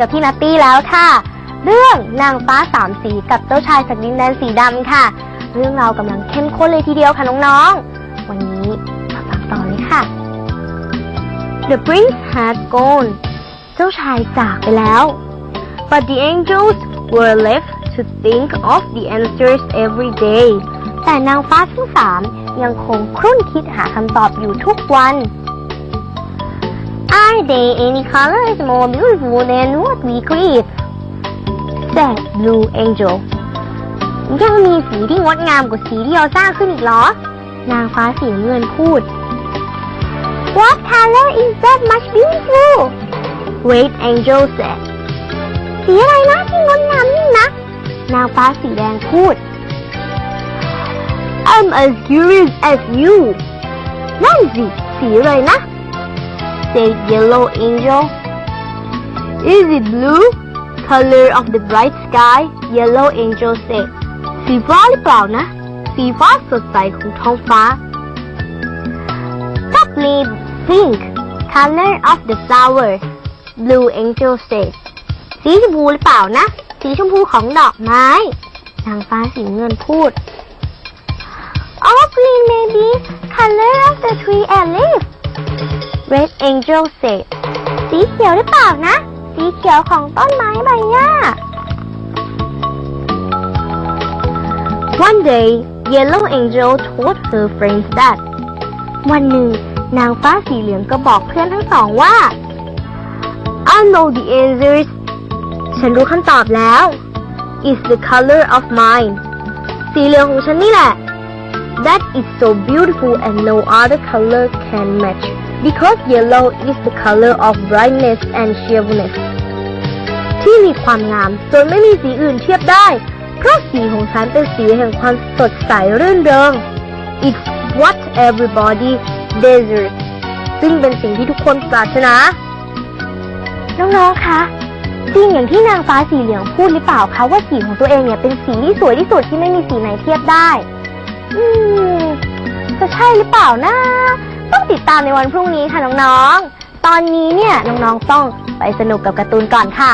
กับพี่นัตตี้แล้วค่ะ เรื่องนางฟ้าสามสีกับเจ้าชายจากดินแดนสีดำค่ะ เรื่องเราวกำลังเข้มข้นเลยทีเดียวค่ะน้องๆ วันนี้มาฟังต่อเลยค่ะ The prince had gone เจ้าชายจากไปแล้ว but the angels were left to think of the answers every day แต่นางฟ้าทั้งสามยังคงครุ่นคิดหาคำตอบอยู่ทุกวัน Are they any colors more beautiful than what we create? said Blue Angel ยังมีสีที่งดงามกว่าสีที่เราสร้างขึ้นอีกหรอ นางฟ้าสีเงินพูด What color is that much beautiful? Red Angel said สีอะไรนะที่งดงามนี่นะ นางฟ้าสีแดงพูด I'm as curious as you นั่นสิสีอะไรนะ said Yellow Angel Is it blue? Color of the bright sky Yellow Angel said สีฟ้าหรือเปล่านะ สีฟ้าสดใสของท้องฟ้า Probably pink Color of the flowers Blue Angel said สีชมพูหรือเปล่านะ สีชมพูของดอกไม้ นางฟ้าสีเงินพูด Oh green maybe color of the tree and leaf Red Angel said สีเขียวหรือเปล่านะ สีเขียวของต้นไม้ใบหญ้า One day Yellow Angel told her friends that วันหนึ่งนางฟ้าสีเหลืองก็บอกเพื่อนทั้งสองว่า I know the answers ฉันรู้คำตอบแล้ว It's the color of mine สีเหลืองของฉันนี่แหละ That is so beautiful and no other color can match because yellow is the color of brightness and cheerfulness ที่มีความงามจนไม่มีสีอื่นเทียบได้ เพราะสีของฉันเป็นสีแห่งความสดใสรื่นเริง It's what everybody deserves ซึ่งเป็นสิ่งที่ทุกคนปรารถนา น้องๆ คะ จริงอย่างที่นางฟ้าสีเหลืองพูดหรือเปล่าคะว่าสีของตัวเองเนี่ยเป็นสีที่สวยที่สุดที่ไม่มีสีไหนเทียบได้ อืม จะใช่หรือเปล่านะ ต้องติดตามในวันพรุ่งนี้ค่ะน้องๆ ตอนนี้เนี่ยน้องๆต้องไปสนุกกับการ์ตูนก่อนค่ะ